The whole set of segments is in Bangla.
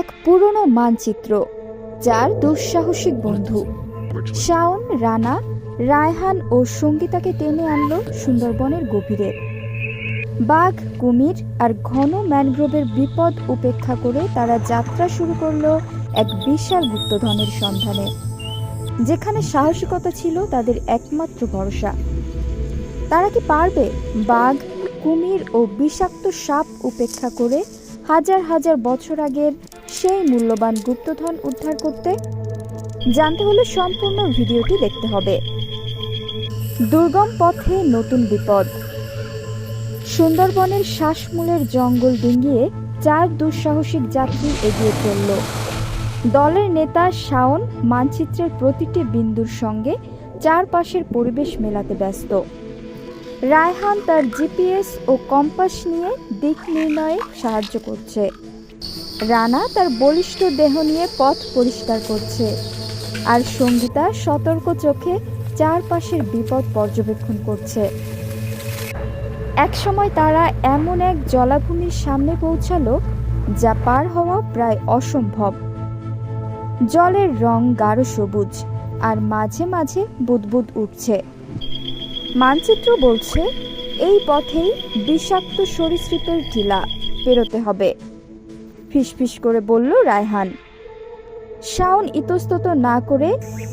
এক পুরনো মানচিত্র, যার দুঃসাহসিক বন্ধু। শাওন, রানা, রায়হান ও সঙ্গীতাকে টেনে আনলো সুন্দরবনের গভীরে। বাঘ, কুমির আর ঘন ম্যানগ্রোভের বিপদ উপেক্ষা করে তারা যাত্রা শুরু করল এক বিশাল গুপ্তধনের সন্ধানে, যেখানে সাহসিকতা ছিল তাদের একমাত্র ভরসা। তারা কি পারবে? বাঘ, কুমির ও বিষাক্ত সাপ উপেক্ষা করে হাজার হাজার বছর আগের সেই মূল্যবান গুপ্তধন উদ্ধার করতে। জানতে হলে সম্পূর্ণ ভিডিওটি দেখতে হবে। দুর্গম পথে নতুন বিপদ। সুন্দরবনের শ্বাসমূলের জঙ্গল ডিঙ্গিয়ে চার দুঃসাহসিক যাত্রী এগিয়ে চলল। দলের নেতা শাওন মানচিত্রের প্রতিটি বিন্দুর সঙ্গে চারপাশের পরিবেশ মেলাতে ব্যস্ত। রায়হান তার জিপিএস ও কম্পাস নিয়ে দিক নির্ণয়ে সাহায্য করছে। রানা তার বলিষ্ঠ দেহ নিয়ে পথ পরিষ্কার করছে। আর সঙ্গীতা সতর্ক চোখে চারপাশের বিপদ পর্যবেক্ষণ করছে। একসময় তারা এমন এক জলাভূমির সামনে পৌঁছালো, যা পার হওয়া প্রায় অসম্ভব। জলের রং গাঢ় সবুজ, আর মাঝে মাঝে বুদবুদ উঠছে। মানচিত্র বলছে, এই পথেই বিষাক্ত সরীসৃপের টিলা পেরোতে হবে। ফিসফিস করে বলল, রায়হান। শাওন ইতস্তত না করে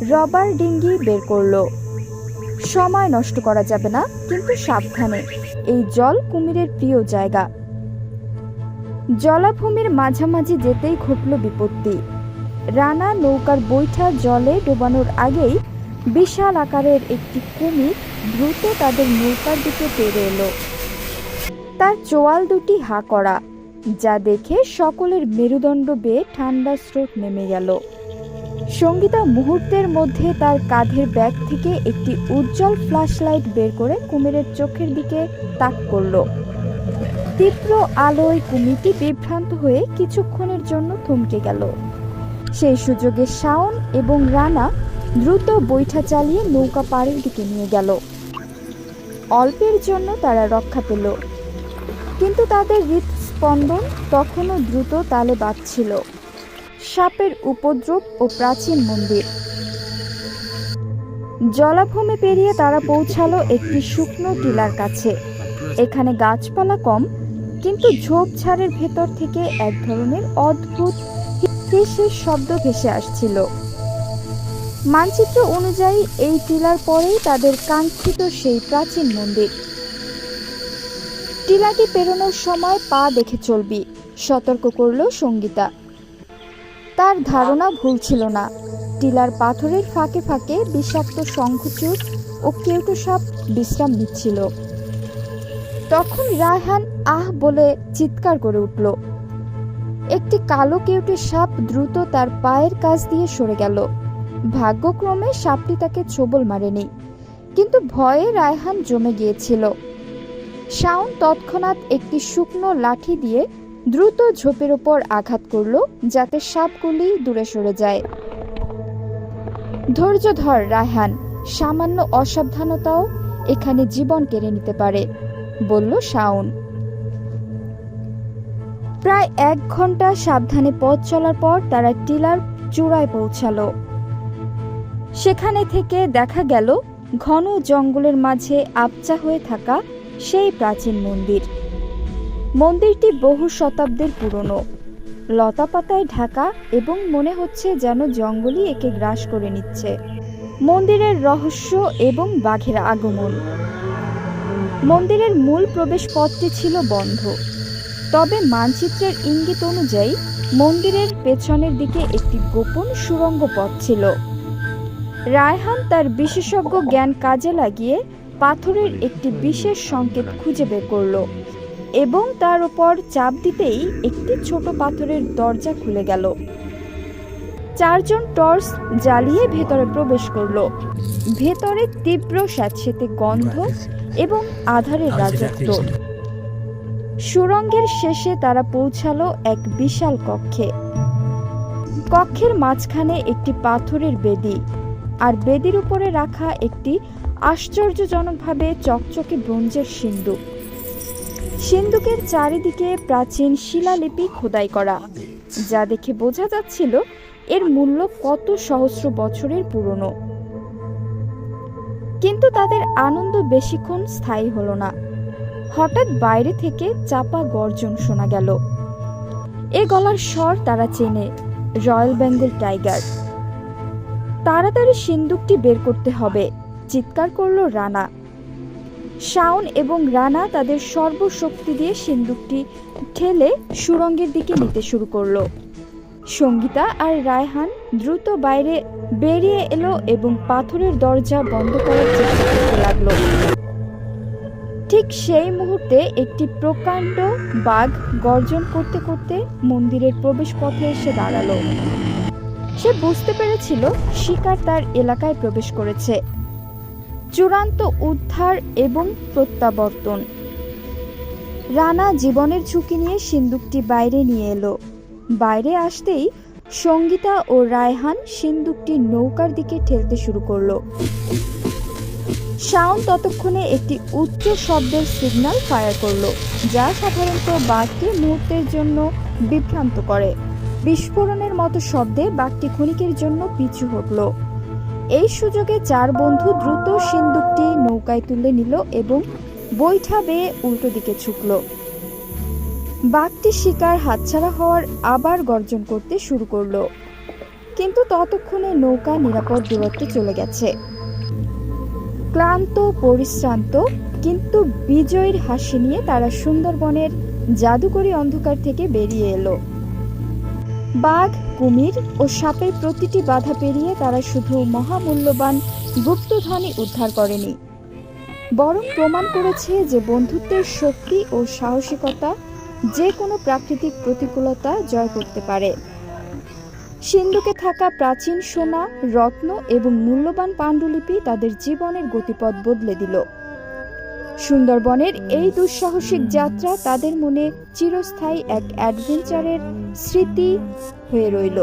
রবার ডিঙ্গি বের করল। সময় নষ্ট করা যাবে না, কিন্তু সাবধানে। এই জল কুমিরের প্রিয় জায়গা। জলাভূমির মাঝামাঝি যেতেই ঘটল বিপত্তি। রানা নৌকার বৈঠা জলে ডোবানোর আগেই বিশাল আকারের একটি কুমির দ্রুত তাদের নৌকার দিকে পেরে এলো। তার চোয়াল দুটি হা করা। যা দেখে সকলের মেরুদণ্ড বেয়ে ঠান্ডা স্রোত নেমে গেল। সঙ্গীতা মুহূর্তের মধ্যে তার কাঁধের ব্যাগ থেকে একটি উজ্জ্বল ফ্ল্যাশলাইট বের করে কুমিরের চোখের দিকে তাক করল। তীব্র আলোয় কুমিরটি বিভ্রান্ত হয়ে কিছুক্ষণের জন্য থমকে গেল। সেই সুযোগে শাওন এবং রানা দ্রুত বৈঠা চালিয়ে নৌকা পাড়ের দিকে নিয়ে গেল। অল্পের জন্য তারা রক্ষা পেল। কিন্তু তাদের হৃদস্পন্দন তখনও দ্রুত তালে বাজছিল। সাপের উপদ্রব ও প্রাচীন মন্দির। জলাভূমি পেরিয়ে তারা পৌঁছালো একটি শুকনো টিলার কাছে। এখানে গাছপালা কম, কিন্তু ঝোপঝাড়ের ভেতর থেকে এক ধরনের অদ্ভুত ফিসের শব্দ ভেসে আসছিল। মানচিত্র অনুযায়ী এই টিলার পরেই তাদের কাঙ্ক্ষিত সেই প্রাচীন মন্দির। টিলাটি পেরোনোর সময় পা দেখে চলবি। সতর্ক করল সঙ্গীতা। তার ধারণা ভুল ছিল না। টিলার পাথরের ফাঁকে ফাঁকে বিষাক্ত শঙ্খচূড় ও কেউটো সাপ বিশ্রাম নিচ্ছিল। তখন রায়হান আহ বলে চিৎকার করে উঠল। একটি কালো কেউটে সাপ দ্রুত তার পায়ের কাছ দিয়ে সরে গেল। ভাগ্যক্রমে সাপটি তাকে ছোবল মারেনি। কিন্তু ভয়ে রায়হান জমে গিয়েছিল। শাওন তৎক্ষণাৎ একটি শুকনো লাঠি দিয়ে দ্রুত ঝোপের ওপর আঘাত করল, যাতে সাপগুলি দূরে সরে যায়। ধৈর্য ধর, রায়হান। সামান্য অসাবধানতাও এখানে জীবন কেড়ে নিতে পারে, বলল শাওন। প্রায় এক ঘণ্টা সাবধানে পথ চলার পর তারা টিলার চূড়ায় পৌঁছালো। সেখানে থেকে দেখা গেল, ঘন জঙ্গলের মাঝে আবচা হয়ে থাকা সেই প্রাচীন মন্দির। মন্দিরটি বহু শতাব্দীর পুরনো। লতাপাতায় ঢাকা এবং মনে হচ্ছে যেন জঙ্গলই একে গ্রাস করে নিচ্ছে। মন্দিরের রহস্য এবং বাঘের আগমন। মন্দিরের মূল প্রবেশ পথটি ছিল বন্ধ। তবে মানচিত্রের ইঙ্গিত অনুযায়ী, মন্দিরের পেছনের দিকে একটি গোপন সুড়ঙ্গ পথ ছিল। রায়হান তার বিশেষজ্ঞ জ্ঞান কাজে লাগিয়ে পাথরের একটি বিশেষ সংকেত খুঁজে বের করল এবং তার উপর চাপ দিতেই একটি ছোট পাথরের দরজা খুলে গেল। চারজন টর্চ জ্বালিয়ে ভেতরে প্রবেশ করল। ভেতরে তীব্র স্যাঁতসেতে গন্ধ এবং আধারের রাজত্ব। সুরঙ্গের শেষে তারা পৌঁছালো এক বিশাল কক্ষে। কক্ষের মাঝখানে একটি পাথরের বেদি, আর বেদির উপরে রাখা একটি আশ্চর্যজনকভাবে চকচকে ব্রোঞ্জের সিন্দুক। সিন্দুকের চারিদিকে প্রাচীন শিলালিপি খোদাই করা। যা দেখে বোঝা যাচ্ছিল এর মূল্য কত সহস্র বছরের পুরনো। কিন্তু তাদের আনন্দ বেশিক্ষণ স্থায়ী হলো না। হঠাৎ বাইরে থেকে চাপা গর্জন শোনা গেল। এ গলার স্বর তারা চেনে, রয়্যাল বেঙ্গল টাইগার। তাড়াতাড়ি সিন্দুকটি বের করতে হবে। চিৎকার করল রানা। শাওন এবং রানা তাদের সর্বশক্তি দিয়ে সিন্দুকটি ঠেলে সুরঙ্গের দিকে নিতে শুরু করল। সঙ্গীতা আর রায়হান দ্রুত বাইরে বেরিয়ে এলো এবং পাথরের দরজা বন্ধ করার চেষ্টা করতে লাগল। ঠিক সেই মুহূর্তে একটি প্রকাণ্ড বাঘ গর্জন করতে করতে মন্দিরের প্রবেশ পথে এসে দাঁড়াল। সে বুঝতে পেরেছিল শিকার তার এলাকায় প্রবেশ করেছে। চূড়ান্ত উদ্ধার এবং প্রত্যাবর্তন। রানা জীবনের ঝুঁকি নিয়ে সিন্দুকটি বাইরে নিয়ে এলো। বাইরে আসতেই সঙ্গীতা ও রায়হান সিন্দুকটি নৌকার দিকে ঠেলতে শুরু করল। শাওন ততক্ষণে একটি উচ্চ শব্দের সিগন্যাল ফায়ার করল, যা সাধারণত বাঘকে মুহূর্তের জন্য বিভ্রান্ত করে। বিস্ফোরণের মতো শব্দে বাঘটি ক্ষণিকের জন্য পিছু হটলো। এই সুযোগে চার বন্ধু দ্রুত সিন্দুকটি নৌকায় তুলে নিল এবং বৈঠা বেয়ে উল্টো দিকে ছুকলো বাঘটি শিকার হাতছাড়া হওয়ার আবার গর্জন করতে শুরু করল। কিন্তু ততক্ষণে নৌকা নিরাপদ দূরত্বে চলে গেছে। ক্লান্ত, পরিশ্রান্ত, কিন্তু বিজয়ের হাসি নিয়ে তারা সুন্দরবনের জাদুকরী অন্ধকার থেকে বেরিয়ে এলো। বাঘ কুমির ও সাপের প্রতিটি বাধা পেরিয়ে তারা শুধু মহামূল্যবান গুপ্তধনই উদ্ধার করেনি। বরং প্রমাণ করেছে যে বন্ধুত্বের শক্তি ও সাহসিকতা যে কোনো প্রাকৃতিক প্রতিকূলতা জয় করতে পারে। সিন্ধুকে থাকা প্রাচীন সোনা, রত্ন এবং মূল্যবান পাণ্ডুলিপি তাদের জীবনের গতিপথ বদলে দিল। সুন্দরবনের এই দুঃসাহসিক যাত্রা তাদের মনে চিরস্থায়ী এক অ্যাডভেঞ্চারের স্মৃতি হয়ে রইল।